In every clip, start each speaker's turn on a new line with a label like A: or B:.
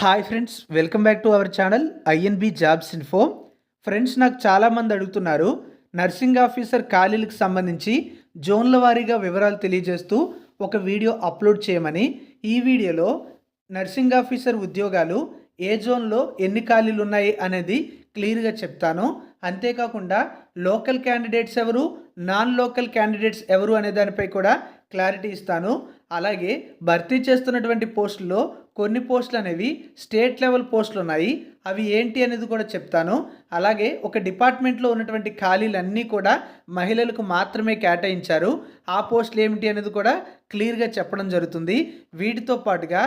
A: Hi friends welcome back to our channel I N B jobs info friends నాకు చాలామంది అడుగుతున్నారు nursing officer ఖాళీలకు సంబంధించి జోన్ల వారీగా వివరాలు తెలియజేస్తూ ఒక వీడియో అప్లోడ్ చేయమని. ఈ వీడియోలో నర్సింగ్ ఆఫీసర్ ఉద్యోగాలు ఏ జోన్లో ఎన్ని ఖాళీలు ఉన్నాయి అనేది క్లియర్గా చెప్తాను. అంతేకాకుండా లోకల్ క్యాండిడేట్స్ ఎవరు నాన్ లోకల్ క్యాండిడేట్స్ ఎవరు అనే దానిపై కూడా క్లారిటీ ఇస్తాను. అలాగే భర్తీ చేస్తున్నటువంటి పోస్టుల్లో కొన్ని పోస్టులు అనేవి స్టేట్ లెవెల్ పోస్టులు ఉన్నాయి. అవి ఏంటి అనేది కూడా చెప్తాను. అలాగే ఒక డిపార్ట్మెంట్లో ఉన్నటువంటి ఖాళీలన్నీ కూడా మహిళలకు మాత్రమే కేటాయించారు. ఆ పోస్టులు ఏమిటి అనేది కూడా క్లియర్గా చెప్పడం జరుగుతుంది. వీటితో పాటుగా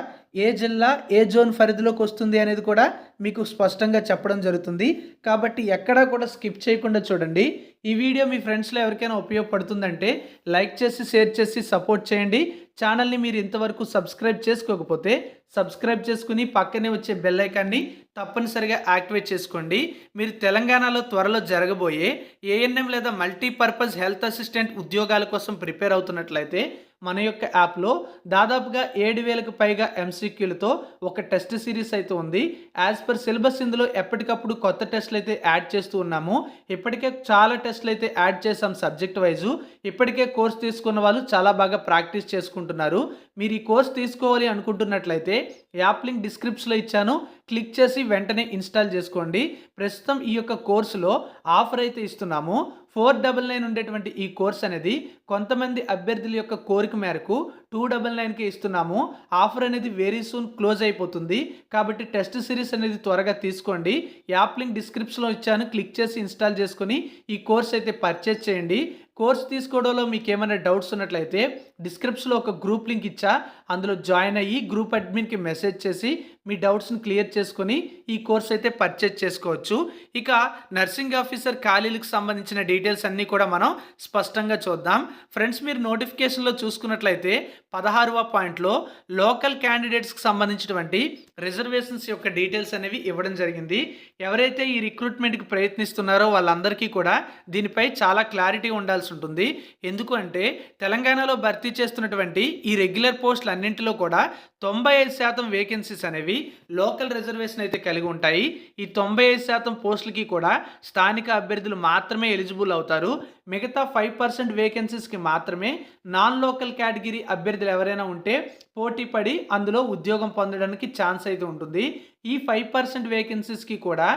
A: ఏ జిల్లా ఏ జోన్ పరిధిలోకి వస్తుంది అనేది కూడా మీకు స్పష్టంగా చెప్పడం జరుగుతుంది. కాబట్టి ఎక్కడా కూడా స్కిప్ చేయకుండా చూడండి. ఈ వీడియో మీ ఫ్రెండ్స్లో ఎవరికైనా ఉపయోగపడుతుందంటే లైక్ చేసి షేర్ చేసి సపోర్ట్ చేయండి. ఛానల్ని మీరు ఇంతవరకు సబ్స్క్రైబ్ చేసుకోకపోతే సబ్స్క్రైబ్ చేసుకుని పక్కనే వచ్చే బెల్ ఐకాన్ని తప్పనిసరిగా యాక్టివేట్ చేసుకోండి. మీరు తెలంగాణలో త్వరలో జరగబోయే ఏఎన్ఎం లేదా మల్టీపర్పస్ హెల్త్ అసిస్టెంట్ ఉద్యోగాల కోసం ప్రిపేర్ అవుతున్నట్లయితే మన యొక్క యాప్లో దాదాపుగా ఏడు వేలకు పైగా ఎంసీక్యూలతో ఒక టెస్ట్ సిరీస్ అయితే ఉంది. యాజ్ పర్ సిలబస్ ఇందులో ఎప్పటికప్పుడు కొత్త టెస్ట్లు అయితే యాడ్ చేస్తూ ఉన్నాము. ఇప్పటికే చాలా టెస్ట్లు అయితే యాడ్ చేసాం సబ్జెక్ట్ వైజు. ఇప్పటికే కోర్స్ తీసుకున్న వాళ్ళు చాలా బాగా ప్రాక్టీస్ చేసుకుంటున్నారు. మీరు ఈ కోర్స్ తీసుకోవాలి అనుకుంటున్నట్లయితే యాప్ లింక్ డిస్క్రిప్షన్లో ఇచ్చాను. క్లిక్ చేసి వెంటనే ఇన్స్టాల్ చేసుకోండి. ప్రస్తుతం ఈ యొక్క కోర్సులో ఆఫర్ అయితే ఇస్తున్నాము. ఫోర్ డబల్ నైన్ ఉండేటువంటి ఈ కోర్స్ అనేది కొంతమంది అభ్యర్థుల యొక్క కోరిక మేరకు టూ డబల్ నైన్కి ఇస్తున్నాము. ఆఫర్ అనేది వెరీ సూన్ క్లోజ్ అయిపోతుంది. కాబట్టి టెస్ట్ సిరీస్ అనేది త్వరగా తీసుకోండి. యాప్ లింక్ డిస్క్రిప్షన్లో ఇచ్చాను. క్లిక్ చేసి ఇన్స్టాల్ చేసుకొని ఈ కోర్స్ అయితే పర్చేజ్ చేయండి. కోర్స్ తీసుకోవడంలో మీకు ఏమైనా డౌట్స్ ఉన్నట్లయితే డిస్క్రిప్షన్లో ఒక గ్రూప్ లింక్ ఇచ్చా. అందులో జాయిన్ అయ్యి గ్రూప్ అడ్మిన్కి మెసేజ్ చేసి మీ డౌట్స్ని క్లియర్ చేసుకొని ఈ కోర్స్ అయితే పర్చేజ్ చేసుకోవచ్చు. ఇక నర్సింగ్ ఆఫీసర్ ఖాళీలకు సంబంధించిన డీటెయిల్స్ అన్నీ కూడా మనం స్పష్టంగా చూద్దాం. ఫ్రెండ్స్ మీరు నోటిఫికేషన్లో చూసుకున్నట్లయితే పదహారవ పాయింట్లో లోకల్ క్యాండిడేట్స్కి సంబంధించినటువంటి రిజర్వేషన్స్ యొక్క డీటెయిల్స్ అనేవి ఇవ్వడం జరిగింది. ఎవరైతే ఈ రిక్రూట్మెంట్కి ప్రయత్నిస్తున్నారో వాళ్ళందరికీ కూడా దీనిపై చాలా క్లారిటీ ఉండాల్సి ఉంటుంది. ఎందుకు అంటే తెలంగాణలో భర్తీ చేస్తున్నటువంటి ఈ రెగ్యులర్ పోస్టులు అన్నింటిలో కూడా తొంభై ఐదు శాతం వేకెన్సీస్ అనేవి లోకల్ రిజర్వేషన్ అయితే కలిగి ఉంటాయి. ఈ తొంభై ఐదు శాతం పోస్టులకి కూడా స్థానిక అభ్యర్థులు మాత్రమే ఎలిజిబుల్ అవుతారు. మిగతా ఫైవ్ పర్సెంట్ వేకెన్సీస్కి మాత్రమే నాన్ లోకల్ కేటగిరీ అభ్యర్థులు ఎవరైనా ఉంటే పోటీ పడి అందులో ఉద్యోగం పొందడానికి ఛాన్స్ అయితే ఉంటుంది. ఈ ఫైవ్ పర్సెంట్ వేకెన్సీస్కి కూడా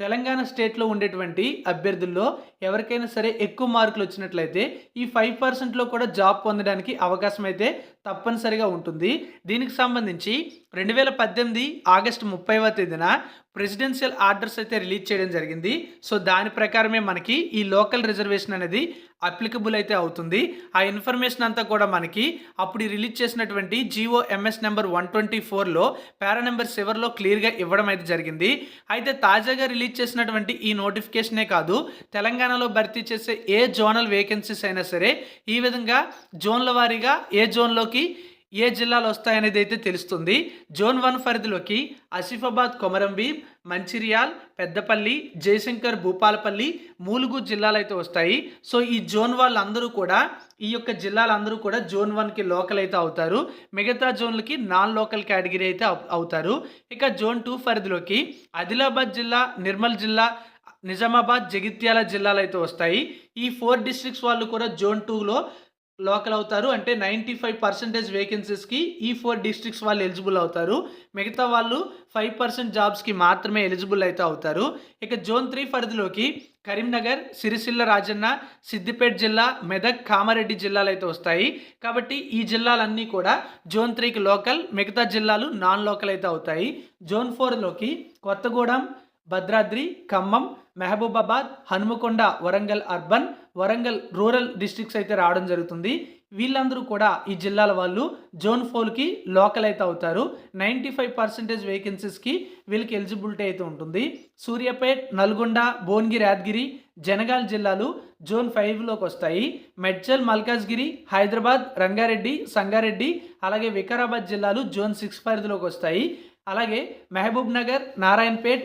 A: తెలంగాణ స్టేట్లో ఉండేటువంటి అభ్యర్థుల్లో ఎవరికైనా సరే ఎక్కువ మార్కులు వచ్చినట్లయితే ఈ ఫైవ్ పర్సెంట్లో కూడా జాబ్ పొందడానికి అవకాశం అయితే తప్పనిసరిగా ఉంటుంది. దీనికి సంబంధించి రెండు వేల పద్దెనిమిది ఆగస్టు ముప్పైవ తేదీన ప్రెసిడెన్షియల్ ఆర్డర్స్ అయితే రిలీజ్ చేయడం జరిగింది. సో దాని ప్రకారమే మనకి ఈ లోకల్ రిజర్వేషన్ అనేది అప్లికబుల్ అయితే అవుతుంది. ఆ ఇన్ఫర్మేషన్ అంతా కూడా మనకి అప్పుడు రిలీజ్ చేసినటువంటి G O M S number one twenty ఫోర్లో పారా నెంబర్ సెవెన్లో క్లియర్గా ఇవ్వడం అయితే జరిగింది. అయితే తాజాగా రిలీజ్ చేసినటువంటి ఈ నోటిఫికేషనే కాదు తెలంగాణలో భర్తీ చేసే ఏ జోనల్ వేకెన్సీస్ అయినా సరే ఈ విధంగా జోన్ల వారీగా ఏ జోన్లోకి ఏ జిల్లాలు వస్తాయనేది అయితే తెలుస్తుంది. జోన్ వన్ పరిధిలోకి ఆసిఫాబాద్ కొమరంభీం మంచిర్యాల్ పెద్దపల్లి జయశంకర్ భూపాలపల్లి మూలుగు జిల్లాలు అయితే వస్తాయి. సో ఈ జోన్ వాళ్ళందరూ కూడా ఈ యొక్క జిల్లాలందరూ కూడా జోన్ వన్కి లోకల్ అయితే అవుతారు. మిగతా జోన్లకి నాన్ లోకల్ కేటగిరీ అయితే అవుతారు. ఇక జోన్ టూ పరిధిలోకి ఆదిలాబాద్ జిల్లా నిర్మల్ జిల్లా నిజామాబాద్ జగిత్యాల జిల్లాలు అయితే వస్తాయి. ఈ ఫోర్ డిస్ట్రిక్ట్స్ వాళ్ళు కూడా జోన్ టూలో లోకల్ అవుతారు. అంటే నైంటీ ఫైవ్ పర్సెంటేజ్ వేకెన్సీస్కి ఈ ఫోర్ డిస్ట్రిక్ట్స్ వాళ్ళు ఎలిజిబుల్ అవుతారు. మిగతా వాళ్ళు ఫైవ్ పర్సెంట్ జాబ్స్కి మాత్రమే ఎలిజిబుల్ అయితే అవుతారు. ఇక జోన్ త్రీ పరిధిలోకి కరీంనగర్ సిరిసిల్ల రాజన్న సిద్దిపేట జిల్లా మెదక్ కామారెడ్డి జిల్లాలు అయితే వస్తాయి. కాబట్టి ఈ జిల్లాలన్నీ కూడా జోన్ త్రీకి లోకల్ మిగతా జిల్లాలు నాన్ లోకల్ అయితే అవుతాయి. Zone ఫోర్లోకి Kothagudem Bhadradri Khammam Mahabubabad Hanumakonda Warangal urban Warangal rural districts అయితే రావడం జరుగుతుంది. వీళ్ళందరూ కూడా ఈ జిల్లాల వాళ్ళు జోన్ ఫోర్కి లోకల్ అయితే అవుతారు. నైంటీ ఫైవ్ పర్సెంటేజ్ వేకెన్సీస్కి వీళ్ళకి ఎలిజిబిలిటీ అయితే ఉంటుంది. సూర్యాపేట్ నల్గొండ భువనగిరి యాదగిరి జనగాల్ జిల్లాలు జోన్ ఫైవ్లోకి వస్తాయి. మెడ్చల్ మల్కాజ్గిరి హైదరాబాద్ రంగారెడ్డి సంగారెడ్డి అలాగే వికారాబాద్ జిల్లాలు జోన్ సిక్స్ పరిధిలోకి వస్తాయి. అలాగే మహబూబ్ నగర్ నారాయణపేట్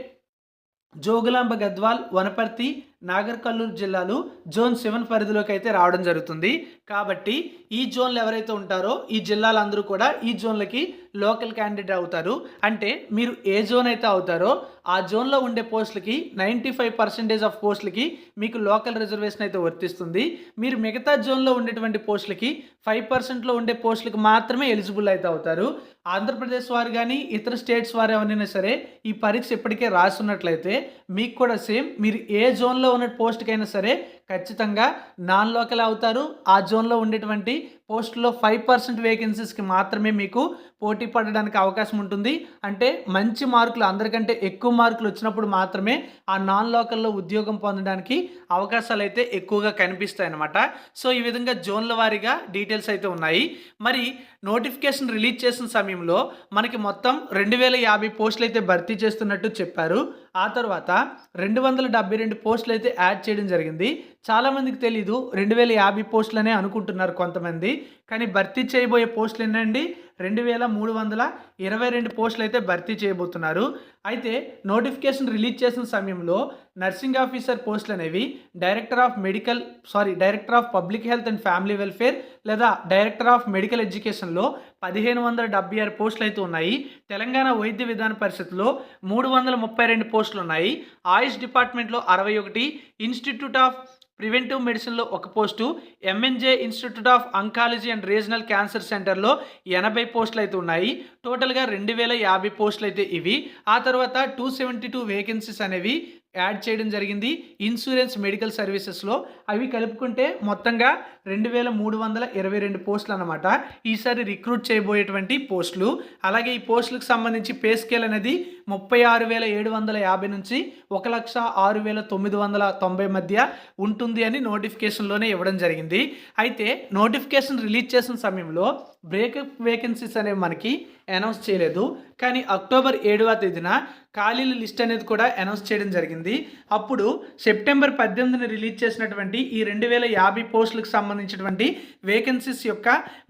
A: జోగులాంబ గద్వాల్ వనపర్తి నాగర్ కర్నూలు జిల్లాలు జోన్ సెవెన్ పరిధిలోకి అయితే రావడం జరుగుతుంది. కాబట్టి ఈ జోన్లు ఎవరైతే ఉంటారో ఈ జిల్లాలందరూ కూడా ఈ జోన్లకి లోకల్ క్యాండిడేట్ అవుతారు. అంటే మీరు ఏ జోన్ అయితే అవుతారో ఆ జోన్లో ఉండే పోస్టులకి నైంటీ ఫైవ్ పర్సెంటేజ్ ఆఫ్ పోస్టులకి మీకు లోకల్ రిజర్వేషన్ అయితే వర్తిస్తుంది. మీరు మిగతా జోన్లో ఉండేటువంటి పోస్టులకి ఫైవ్ పర్సెంట్లో ఉండే పోస్టులకి మాత్రమే ఎలిజిబుల్ అయితే అవుతారు. ఆంధ్రప్రదేశ్ వారు కానీ ఇతర స్టేట్స్ వారు ఎవరైనా సరే ఈ పరీక్ష ఇప్పటికే రాసున్నట్లయితే మీకు కూడా సేమ్ మీరు ఏ జోన్లో ఉన్న పోస్ట్కైనా సరే ఖచ్చితంగా నాన్ లోకల్ అవుతారు. ఆ జోన్లో ఉండేటువంటి పోస్టులో ఫైవ్ పర్సెంట్ వేకెన్సీస్కి మాత్రమే మీకు పోటీ పడడానికి అవకాశం ఉంటుంది. అంటే మంచి మార్కులు అందరికంటే ఎక్కువ మార్కులు వచ్చినప్పుడు మాత్రమే ఆ నాన్ లోకల్లో ఉద్యోగం పొందడానికి అవకాశాలు అయితే ఎక్కువగా కనిపిస్తాయి అన్నమాట సో ఈ విధంగా జోన్ల వారీగా డీటెయిల్స్ అయితే ఉన్నాయి. మరి నోటిఫికేషన్ రిలీజ్ చేసిన సమయంలో మనకి మొత్తం రెండు వేల యాభై పోస్టులు అయితే భర్తీ చేస్తున్నట్టు చెప్పారు. ఆ తర్వాత రెండు వందల డెబ్బై రెండు పోస్టులు అయితే యాడ్ చేయడం జరిగింది. చాలామందికి తెలీదు. రెండు వేల యాభై పోస్టులనే అనుకుంటున్నారు కొంతమంది. కానీ భర్తీ చేయబోయే పోస్టులు ఏంటండి రెండు వేల మూడు వందల ఇరవై రెండు పోస్టులు అయితే భర్తీ చేయబోతున్నారు. అయితే నోటిఫికేషన్ రిలీజ్ చేసిన సమయంలో నర్సింగ్ ఆఫీసర్ పోస్టులు అనేవి director of medical sorry director of public health and family welfare లేదా డైరెక్టర్ ఆఫ్ మెడికల్ ఎడ్యుకేషన్లో పదిహేను వందల డెబ్బై ఆరు పోస్టులు అయితే ఉన్నాయి. తెలంగాణ వైద్య విధాన పరిషత్లో మూడు వందల ముప్పై రెండు పోస్టులు ఉన్నాయి. ఆయుష్ డిపార్ట్మెంట్లో అరవై ఒకటి ఇన్స్టిట్యూట్ ఆఫ్ ప్రివెంటివ్ మెడిసిన్లో ఒక post M N J institute of oncology and regional cancer సెంటర్లో ఎనభై పోస్టులు అయితే ఉన్నాయి. టోటల్గా రెండు వేల యాభై పోస్టులు అయితే ఇవి. ఆ తర్వాత టూ సెవెంటీ టూ వేకెన్సీస్ అనేవి యాడ్ చేయడం జరిగింది. ఇన్సూరెన్స్ మెడికల్ సర్వీసెస్లో అవి కలుపుకుంటే మొత్తంగా రెండు వేల మూడు వందల ఇరవై రెండు పోస్టులు అనమాట ఈసారి రిక్రూట్ చేయబోయేటువంటి పోస్టులు. అలాగే ఈ పోస్టులకు సంబంధించి పే స్కేల్ అనేది ముప్పై ఆరు వేల ఏడు వందల యాభై నుంచి ఒక లక్ష ఆరు వేల తొమ్మిది వందల తొంభై మధ్య ఉంటుంది అని నోటిఫికేషన్లోనే ఇవ్వడం జరిగింది. అయితే నోటిఫికేషన్ రిలీజ్ చేసిన సమయంలో బ్రేకప్ వేకెన్సీస్ అనేవి మనకి అనౌన్స్ చేయలేదు. కానీ అక్టోబర్ ఏడవ తేదీన ఖాళీల లిస్ట్ అనేది కూడా అనౌన్స్ చేయడం జరిగింది. అప్పుడు సెప్టెంబర్ పద్దెనిమిదిని రిలీజ్ చేసినటువంటి ఈ రెండు వేల యాభై పోస్టులకు సంబంధించినటువంటి వేకెన్సీస్ యొక్క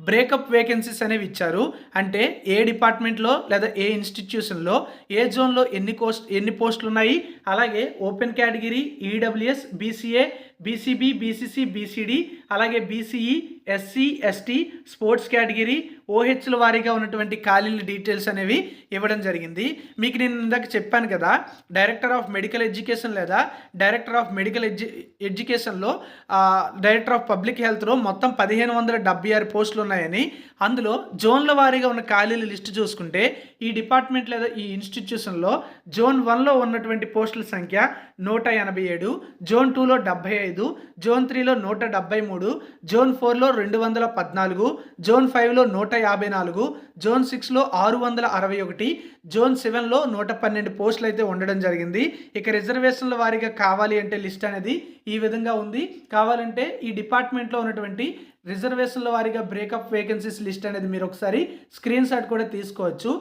A: బ్రేకప్ వేకెన్సీస్ అనేవి ఇచ్చారు. అంటే ఏ డిపార్ట్మెంట్లో లేదా ఏ ఇన్స్టిట్యూషన్లో ఏ జోన్లో ఎన్ని కోస్ట్ ఎన్ని పోస్టులు ఉన్నాయి అలాగే open category E W S B C A B C B B C C B C D అలాగే B C E S C S T sports category ఓహెచ్ల వారీగా ఉన్నటువంటి ఖాళీల డీటెయిల్స్ అనేవి ఇవ్వడం జరిగింది. మీకు నేను ఇందాక చెప్పాను కదా డైరెక్టర్ ఆఫ్ మెడికల్ ఎడ్యుకేషన్ లేదా డైరెక్టర్ ఆఫ్ మెడికల్ ఎడ్యు ఎడ్యుకేషన్లో డైరెక్టర్ ఆఫ్ పబ్లిక్ హెల్త్లో మొత్తం పదిహేను వందల డెబ్బై ఆరు పోస్టులు ఉన్నాయని అందులో జోన్ల వారీగా ఉన్న ఖాళీల లిస్టు చూసుకుంటే ఈ డిపార్ట్మెంట్ లేదా ఈ ఇన్స్టిట్యూషన్లో జోన్ వన్లో ఉన్నటువంటి పోస్టుల సంఖ్య నూట ఎనభై ఏడు జోన్ టూలో డెబ్బై ఐదు జోన్ త్రీలో నూట డెబ్బై మూడు జోన్ ఫోర్లో రెండు వందల పద్నాలుగు జోన్ ఫైవ్లో నూట యాభై నాలుగు జోన్ సిక్స్లో ఆరు వందల అరవై ఒకటి జోన్ సెవెన్లో నూట పన్నెండు పోస్టులు అయితే ఉండడం జరిగింది. ఇక రిజర్వేషన్ల వారీగా కావాలి అంటే లిస్ట్ అనేది ఈ విధంగా ఉంది. కావాలంటే ఈ డిపార్ట్మెంట్లో ఉన్నటువంటి రిజర్వేషన్ల వారీగా బ్రేకప్ వేకెన్సీస్ లిస్ట్ అనేది మీరు ఒకసారి స్క్రీన్ షాట్ కూడా తీసుకోవచ్చు.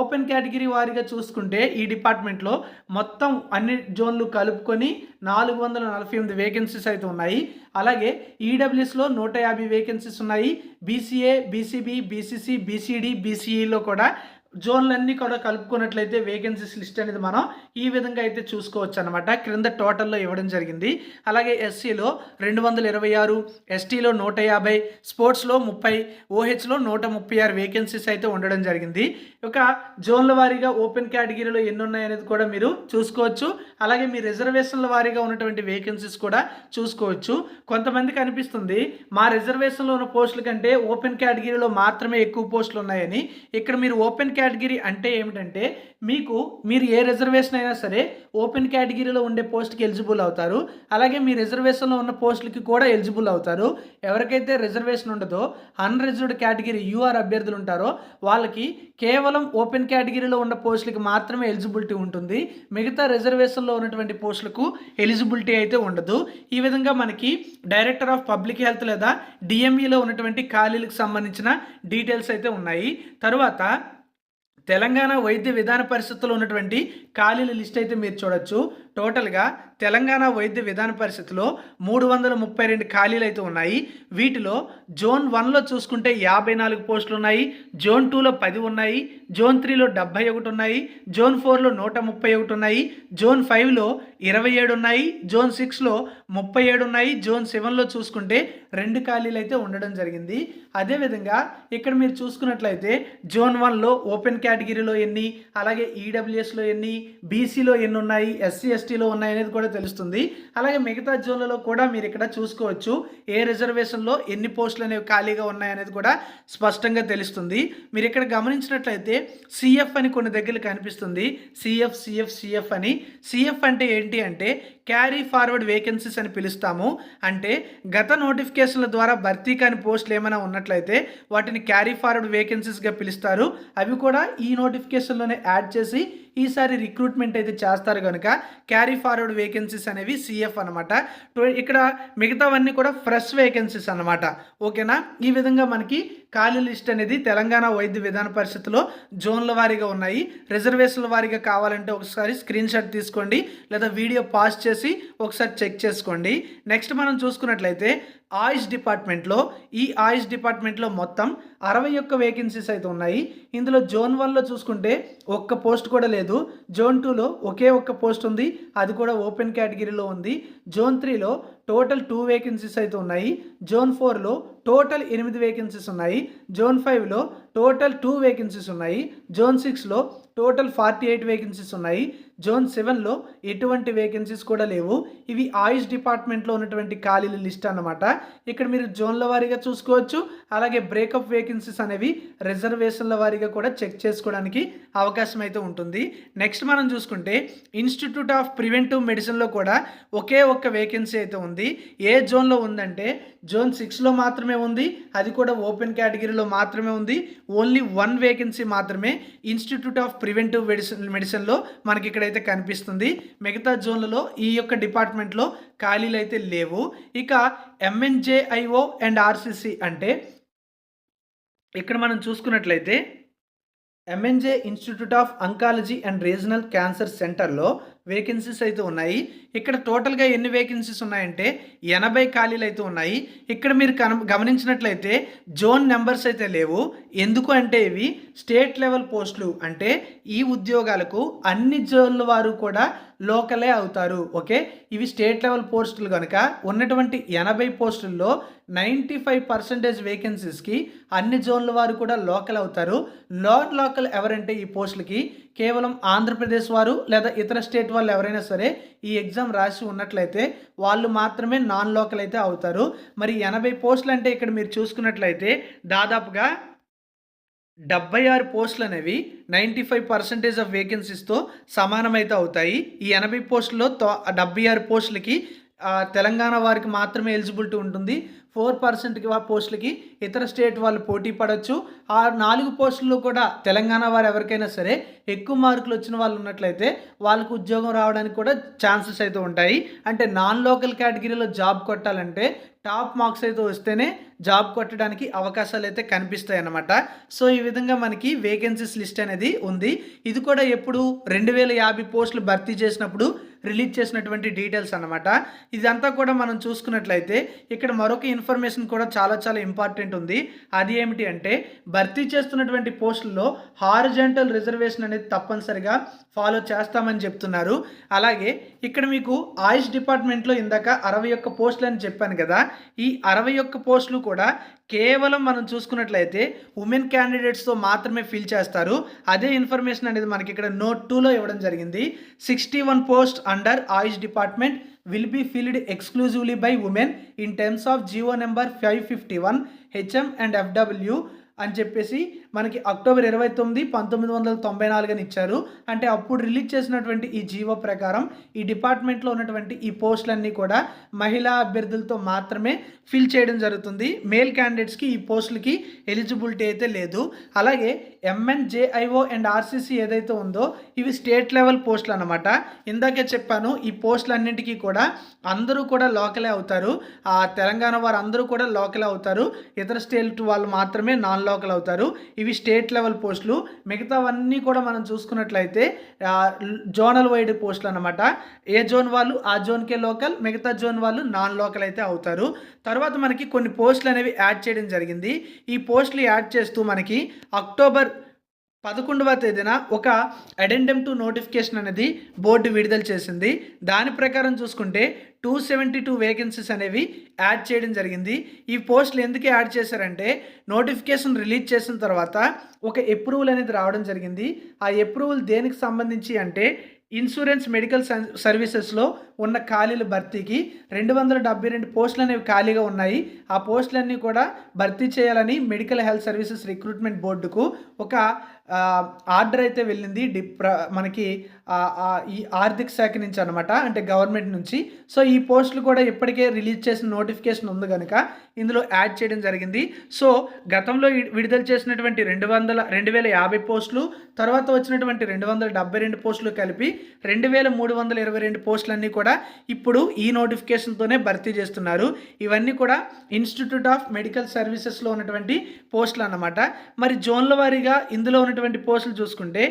A: ఓపెన్ కేటగిరీ వారీగా చూసుకుంటే ఈ డిపార్ట్మెంట్లో మొత్తం అన్ని జోన్లు కలుపుకొని నాలుగు వందల నలభై ఎనిమిది వేకెన్సీస్ అయితే ఉన్నాయి. అలాగే ఈడబ్ల్యూఎస్లో నూట యాభై వేకెన్సీస్ ఉన్నాయి. B C A B C B B C C B C D బీసీఈలో కూడా జోన్లన్నీ కూడా కలుపుకున్నట్లయితే వేకెన్సీస్ లిస్ట్ అనేది మనం ఈ విధంగా అయితే చూసుకోవచ్చు అనమాట క్రింద టోటల్లో ఇవ్వడం జరిగింది. అలాగే ఎస్సీలో రెండు వందల ఇరవై ఆరు ఎస్టీలో నూట యాభై స్పోర్ట్స్లో ముప్పై ఓహెచ్లో నూట ముప్పై ఆరు వేకెన్సీస్ అయితే ఉండడం జరిగింది. ఒక జోన్ల వారీగా ఓపెన్ కేటగిరీలో ఎన్ని ఉన్నాయనేది కూడా మీరు చూసుకోవచ్చు. అలాగే మీ రిజర్వేషన్ల వారీగా ఉన్నటువంటి వేకెన్సీస్ కూడా చూసుకోవచ్చు. కొంతమందికి అనిపిస్తుంది మా రిజర్వేషన్లో ఉన్న పోస్టుల కంటే ఓపెన్ కేటగిరీలో మాత్రమే ఎక్కువ పోస్టులు ఉన్నాయని. ఇక్కడ మీరు ఓపెన్ కేటగిరీ అంటే ఏమిటంటే మీకు మీరు ఏ రిజర్వేషన్ అయినా సరే ఓపెన్ కేటగిరీలో ఉండే పోస్ట్కి ఎలిజిబుల్ అవుతారు. అలాగే మీ రిజర్వేషన్లో ఉన్న పోస్టులకి కూడా ఎలిజిబుల్ అవుతారు. ఎవరికైతే రిజర్వేషన్ ఉండదో అన్రిజర్వ్డ్ కేటగిరీ యూఆర్ అభ్యర్థులు ఉంటారో వాళ్ళకి కేవలం ఓపెన్ కేటగిరీలో ఉన్న పోస్టులకి మాత్రమే ఎలిజిబిలిటీ ఉంటుంది. మిగతా రిజర్వేషన్లో ఉన్నటువంటి పోస్టులకు ఎలిజిబిలిటీ అయితే ఉండదు. ఈ విధంగా మనకి డైరెక్టర్ ఆఫ్ పబ్లిక్ హెల్త్ లేదా డిఎంఈలో ఉన్నటువంటి ఖాళీలకు సంబంధించిన డీటెయిల్స్ అయితే ఉన్నాయి. తరువాత తెలంగాణ వైద్య విధాన పరిస్థితుల్లో ఉన్నటువంటి ఖాళీల లిస్ట్ అయితే మీరు చూడొచ్చు. టోటల్గా తెలంగాణ వైద్య విధాన పరిషత్లో మూడు వందల ముప్పై రెండు ఖాళీలు అయితే ఉన్నాయి. వీటిలో జోన్ వన్లో చూసుకుంటే యాభై నాలుగు పోస్టులు ఉన్నాయి జోన్ టూలో పది ఉన్నాయి జోన్ త్రీలో డెబ్బై ఒకటి ఉన్నాయి జోన్ ఫోర్లో నూట ముప్పై ఒకటి ఉన్నాయి జోన్ ఫైవ్లో ఇరవై ఏడు ఉన్నాయి జోన్ సిక్స్లో ముప్పై ఏడు ఉన్నాయి జోన్ సెవెన్లో చూసుకుంటే రెండు ఖాళీలు అయితే ఉండడం జరిగింది. అదేవిధంగా ఇక్కడ మీరు చూసుకున్నట్లయితే జోన్ వన్లో ఓపెన్ కేటగిరీలో ఎన్ని అలాగే ఈడబ్ల్యూఎస్లో ఎన్ని బీసీలో ఎన్ని ఉన్నాయి ఎస్సీ ఎస్టీలో ఉన్నాయనేది కూడా తెలుస్తుంది. అలాగే మిగతా జోన్లలో కూడా మీరు ఇక్కడ చూసుకోవచ్చు. ఏ రిజర్వేషన్లో ఎన్ని పోస్టులు అనేవి ఖాళీగా ఉన్నాయనేది కూడా స్పష్టంగా తెలుస్తుంది. మీరు ఇక్కడ గమనించినట్లయితే సిఎఫ్ అని కొన్ని దగ్గర కనిపిస్తుంది. C F C F C F అని. సిఎఫ్ అంటే ఏంటి అంటే క్యారీ ఫార్వర్డ్ వేకెన్సీస్ అని పిలుస్తాము. అంటే గత నోటిఫికేషన్ల ద్వారా భర్తీ కాని పోస్టులు ఏమైనా ఉన్నట్లయితే వాటిని క్యారీ ఫార్వర్డ్ వేకెన్సీస్గా పిలుస్తారు. అవి కూడా ఈ నోటిఫికేషన్లోనే యాడ్ చేసి ఈసారి రిక్రూట్మెంట్ అయితే చేస్తారు కనుక క్యారీ ఫార్వర్డ్ వేకెన్సీస్ అనేవి సిఎఫ్ అనమాట ఇక్కడ మిగతావన్నీ కూడా ఫ్రెష్ వేకెన్సీస్ అనమాట ఓకేనా ఈ విధంగా మనకి ఖాళీ లిస్ట్ అనేది తెలంగాణ వైద్య విధాన పరిషత్లో జోన్ల వారీగా ఉన్నాయి. రిజర్వేషన్ల వారీగా కావాలంటే ఒకసారి స్క్రీన్ షాట్ తీసుకోండి. లేదా వీడియో పాస్ చేసి ఒకసారి చెక్ చేసుకోండి. నెక్స్ట్ మనం చూసుకున్నట్లయితే ఆయుష్ డిపార్ట్మెంట్లో ఈ ఆయుష్ డిపార్ట్మెంట్లో మొత్తం అరవై ఒక్క వేకెన్సీస్ అయితే ఉన్నాయి. ఇందులో జోన్ వన్లో చూసుకుంటే ఒక్క పోస్ట్ కూడా లేదు. జోన్ టూలో ఒకే ఒక్క పోస్ట్ ఉంది. అది కూడా ఓపెన్ కేటగిరీలో ఉంది. జోన్ త్రీలో టోటల్ టూ వేకెన్సీస్ అయితే ఉన్నాయి. జోన్ ఫోర్లో టోటల్ ఎనిమిది వేకెన్సీస్ ఉన్నాయి. జోన్ ఫైవ్లో టోటల్ టూ వేకెన్సీస్ ఉన్నాయి. జోన్ సిక్స్లో టోటల్ ఫార్టీ ఎయిట్ వేకెన్సీస్ ఉన్నాయి. జోన్ సెవెన్లో ఎటువంటి వేకెన్సీస్ కూడా లేవు. ఇవి ఆయుష్ డిపార్ట్మెంట్లో ఉన్నటువంటి ఖాళీల లిస్ట్ అన్నమాట. ఇక్కడ మీరు జోన్ల వారీగా చూసుకోవచ్చు. అలాగే బ్రేకప్ వేకెన్సీస్ అనేవి రిజర్వేషన్ల వారీగా కూడా చెక్ చేసుకోవడానికి అవకాశం అయితే ఉంటుంది. నెక్స్ట్ మనం చూసుకుంటే ఇన్స్టిట్యూట్ ఆఫ్ ప్రివెంటివ్ మెడిసిన్లో కూడా ఒకే ఒక్క వేకెన్సీ అయితే ఉంది. ఏ జోన్లో ఉందంటే జోన్ సిక్స్లో మాత్రమే ఉంది. అది కూడా ఓపెన్ కేటగిరీలో మాత్రమే ఉంది. ఓన్లీ వన్ వేకెన్సీ మాత్రమే ఇన్స్టిట్యూట్ ఆఫ్ ప్రివెంటివ్ మెడిసిన్ మెడిసిన్లో మనకి ఇక్కడైతే కనిపిస్తుంది. మిగతా జోన్లలో ఈ యొక్క డిపార్ట్మెంట్లో ఖాళీలు అయితే లేవు. ఇక ఎంఎన్జేఐఓ అండ్ ఆర్సిసి అంటే ఇక్కడ మనం చూసుకున్నట్లయితే M N J institute of oncology and regional cancer సెంటర్లో వేకెన్సీస్ అయితే ఉన్నాయి. ఇక్కడ టోటల్గా ఎన్ని వేకెన్సీస్ ఉన్నాయంటే ఎనభై ఖాళీలు అయితే ఉన్నాయి. ఇక్కడ మీరు కన గమనించినట్లయితే జోన్ నెంబర్స్ అయితే లేవు. ఎందుకు అంటే ఇవి స్టేట్ లెవెల్ పోస్టులు. అంటే ఈ ఉద్యోగాలకు అన్ని జోన్ల వారు కూడా లోకలే అవుతారు ఓకే? ఇవి స్టేట్ లెవెల్ పోస్టులు కనుక ఉన్నటువంటి ఎనభై పోస్టుల్లో నైంటీ ఫైవ్ పర్సెంటేజ్ వేకెన్సీస్కి అన్ని జోన్ల వారు కూడా లోకల్ అవుతారు. నాన్ లోకల్ ఎవరంటే ఈ పోస్టులకి కేవలం ఆంధ్రప్రదేశ్ వారు లేదా ఇతర స్టేట్ వాళ్ళు ఎవరైనా సరే ఈ ఎగ్జామ్ రాసి ఉన్నట్లయితే వాళ్ళు మాత్రమే నాన్ లోకల్ అయితే అవుతారు. మరి ఎనభై పోస్టులు అంటే ఇక్కడ మీరు చూసుకున్నట్లయితే దాదాపుగా డెబ్బై ఆరు పోస్టులు అనేవి నైంటీ ఫైవ్ పర్సెంటేజ్ ఆఫ్ వేకెన్సీస్తో సమానమైతే అవుతాయి. ఈ ఎనభై పోస్టుల్లో డెబ్బై ఆరు పోస్టులకి తెలంగాణ వారికి మాత్రమే ఎలిజిబిలిటీ ఉంటుంది. ఫోర్ పర్సెంట్కి పోస్టులకి ఇతర స్టేట్ వాళ్ళు పోటీ పడవచ్చు ఆ నాలుగు పోస్టుల్లో కూడా తెలంగాణ వారు ఎవరికైనా సరే ఎక్కువ మార్కులు వచ్చిన వాళ్ళు ఉన్నట్లయితే వాళ్ళకు ఉద్యోగం రావడానికి కూడా ఛాన్సెస్ అయితే ఉంటాయి. అంటే నాన్ లోకల్ కేటగిరీలో జాబ్ కొట్టాలంటే టాప్ మార్క్స్ అయితే వస్తేనే జాబ్ కొట్టడానికి అవకాశాలు అయితే కనిపిస్తాయి అన్నమాట. సో ఈ విధంగా మనకి వేకెన్సీస్ లిస్ట్ అనేది ఉంది. ఇది కూడా ఎప్పుడు రెండు వేల యాభై పోస్టులు భర్తీ చేసినప్పుడు రిలీజ్ చేసినటువంటి డీటెయిల్స్ అనమాట ఇదంతా కూడా మనం చూసుకున్నట్లయితే ఇక్కడ మరొక ఇన్ఫర్మేషన్ ఇన్ఫర్మేషన్ కూడా చాలా చాలా ఇంపార్టెంట్ ఉంది. అది ఏమిటి అంటే భర్తీ చేస్తున్నటువంటి పోస్టుల్లో హారిజెంటల్ రిజర్వేషన్ అనేది తప్పనిసరిగా ఫాలో చేస్తామని చెప్తున్నారు. అలాగే ఇక్కడ మీకు ఆయుష్ డిపార్ట్మెంట్లో ఇందాక అరవై ఒక్క పోస్టులు అని చెప్పాను కదా ఈ అరవై ఒక్క పోస్టులు కూడా కేవలం మనం చూసుకున్నట్లయితే ఉమెన్ క్యాండిడేట్స్తో మాత్రమే ఫిల్ చేస్తారు. అదే ఇన్ఫర్మేషన్ అనేది మనకి ఇక్కడ నోట్ టూలో ఇవ్వడం జరిగింది. Sixty one post under AYUSH department will be filled exclusively by women in terms of GO number 551, HM and FW అని చెప్పేసి మనకి అక్టోబర్ ఇరవై తొమ్మిది పంతొమ్మిది వందల తొంభై నాలుగుని ఇచ్చారు. అంటే అప్పుడు రిలీజ్ చేసినటువంటి ఈ జీవో ప్రకారం ఈ డిపార్ట్మెంట్లో ఉన్నటువంటి ఈ పోస్టులన్నీ కూడా మహిళా అభ్యర్థులతో మాత్రమే ఫిల్ చేయడం జరుగుతుంది. మేల్ క్యాండిడేట్స్కి ఈ పోస్టులకి ఎలిజిబిలిటీ అయితే లేదు. అలాగే ఎంఎన్జేఐఓ అండ్ ఆర్సీసీ ఏదైతే ఉందో ఇవి స్టేట్ లెవెల్ పోస్టులు అనమాట ఇందాకే చెప్పాను ఈ పోస్టులన్నింటికీ కూడా అందరూ కూడా లోకలే అవుతారు. ఆ తెలంగాణ వారు అందరూ కూడా లోకలే అవుతారు. ఇతర స్టేట్ వాళ్ళు మాత్రమే నాన్ లోకల్ అవుతారు. ఇవి స్టేట్ లెవెల్ పోస్టులు. మిగతావన్నీ కూడా మనం చూసుకున్నట్లయితే జోనల్ వైడ్ పోస్టులు అనమాట ఏ జోన్ వాళ్ళు ఆ జోన్కే లోకల్. మిగతా జోన్ వాళ్ళు నాన్ లోకల్ అయితే అవుతారు. తర్వాత మనకి కొన్ని పోస్టులు అనేవి యాడ్ చేయడం జరిగింది. ఈ పోస్టులు యాడ్ చేస్తూ మనకి అక్టోబర్ పదకొండవ తేదీన ఒక అడెండమ్ టు నోటిఫికేషన్ అనేది బోర్డు విడుదల చేసింది. దాని ప్రకారం చూసుకుంటే టూ సెవెంటీ టూ వేకెన్సీస్ అనేవి యాడ్ చేయడం జరిగింది. ఈ పోస్టులు ఎందుకు యాడ్ చేశారంటే నోటిఫికేషన్ రిలీజ్ చేసిన తర్వాత ఒక అప్రూవల్ అనేది రావడం జరిగింది. ఆ అప్రూవల్ దేనికి సంబంధించి అంటే ఇన్సూరెన్స్ మెడికల్ సర్వీసెస్లో ఉన్న ఖాళీల భర్తీకి రెండు వందల డెబ్బై రెండు పోస్టులు అనేవి ఖాళీగా ఉన్నాయి. ఆ పోస్టులన్నీ కూడా భర్తీ చేయాలని మెడికల్ హెల్త్ సర్వీసెస్ రిక్రూట్మెంట్ బోర్డుకు ఒక ఆర్డర్ అయితే వెళ్ళింది డిప్ర మనకి ఈ ఆర్థిక శాఖ నుంచి అనమాట అంటే గవర్నమెంట్ నుంచి. సో ఈ పోస్టులు కూడా ఇప్పటికే రిలీజ్ చేసిన నోటిఫికేషన్ ఉంది కనుక ఇందులో యాడ్ చేయడం జరిగింది. సో గతంలో విడుదల చేసినటువంటి రెండు వందల రెండు వేల యాభై పోస్టులు తర్వాత వచ్చినటువంటి రెండు వందల డెబ్బై రెండు పోస్టులు కలిపి రెండు వేల మూడు వందల ఇరవై రెండు పోస్టులన్నీ కూడా ఇప్పుడు ఈ నోటిఫికేషన్తోనే భర్తీ చేస్తున్నారు. ఇవన్నీ కూడా ఇన్స్టిట్యూట్ ఆఫ్ మెడికల్ సర్వీసెస్లో ఉన్నటువంటి పోస్టులు అన్నమాట. మరి జోన్ల వారీగా ఇందులో ఉన్నటువంటి పోస్టులు చూసుకుంటే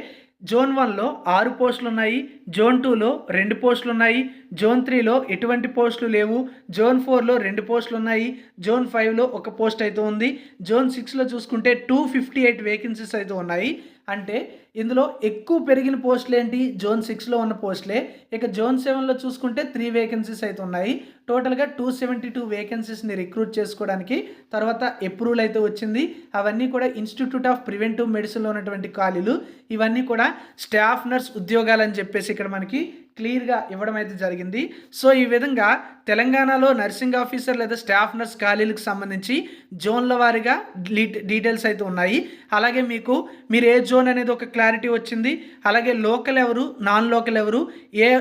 A: జోన్ వన్లో ఆరు పోస్టులు ఉన్నాయి జోన్ టూలో రెండు పోస్టులు ఉన్నాయి జోన్ త్రీలో ఎటువంటి పోస్టులు లేవు జోన్ ఫోర్లో రెండు పోస్టులు ఉన్నాయి జోన్ ఫైవ్లో ఒక పోస్ట్ అయితే ఉంది. జోన్ సిక్స్లో చూసుకుంటే టూ ఫిఫ్టీ ఎయిట్ వేకెన్సీస్ అయితే ఉన్నాయి. అంటే ఇందులో ఎక్కువ పెరిగిన పోస్టులు ఏంటి? జోన్ సిక్స్లో ఉన్న పోస్టులే. ఇక జోన్ సెవెన్లో చూసుకుంటే త్రీ వేకెన్సీస్ అయితే ఉన్నాయి. టోటల్గా టూ సెవెంటీ టూ వేకెన్సీస్ని రిక్రూట్ చేసుకోవడానికి తర్వాత అప్రూవల్ అయితే వచ్చింది. అవన్నీ కూడా ఇన్స్టిట్యూట్ ఆఫ్ ప్రివెంటివ్ మెడిసిన్లో ఉన్నటువంటి ఖాళీలు. ఇవన్నీ కూడా స్టాఫ్ నర్స్ ఉద్యోగాలు అని చెప్పేసి ఇక్కడ మనకి క్లియర్గా ఇవ్వడం అయితే జరిగింది. సో ఈ విధంగా తెలంగాణలో నర్సింగ్ ఆఫీసర్ లేదా స్టాఫ్ నర్స్ ఖాళీలకు సంబంధించి జోన్ల వారీగా డీటెయిల్స్ అయితే ఉన్నాయి. అలాగే మీకు మీరు ఏ జోన్ అనేది ఒక క్లారిటీ వచ్చింది అలాగే లోకల్ ఎవరు నాన్ లోకల్ ఎవరు ఏ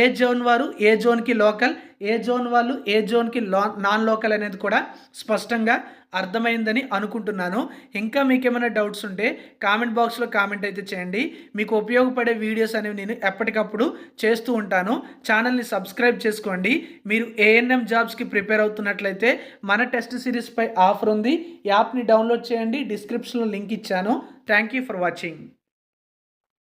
A: ఏ జోన్ వారు ఏ జోన్కి లోకల్ ఏ జోన్ వాళ్ళు ఏ జోన్కి లో నాన్ లోకల్ అనేది కూడా స్పష్టంగా అర్థమైందని అనుకుంటున్నాను. ఇంకా మీకు ఏమైనా డౌట్స్ ఉంటే కామెంట్ బాక్స్లో కామెంట్ అయితే చేయండి. మీకు ఉపయోగపడే వీడియోస్ అనేవి నేను ఎప్పటికప్పుడు చేస్తూ ఉంటాను. ఛానల్ని సబ్స్క్రైబ్ చేసుకోండి. మీరు ఏఎన్ఎం జాబ్స్కి ప్రిపేర్ అవుతున్నట్లయితే మన టెస్ట్ సిరీస్పై ఆఫర్ ఉంది. యాప్ని డౌన్లోడ్ చేయండి. డిస్క్రిప్షన్లో లింక్ ఇచ్చాను. Thank you for watching.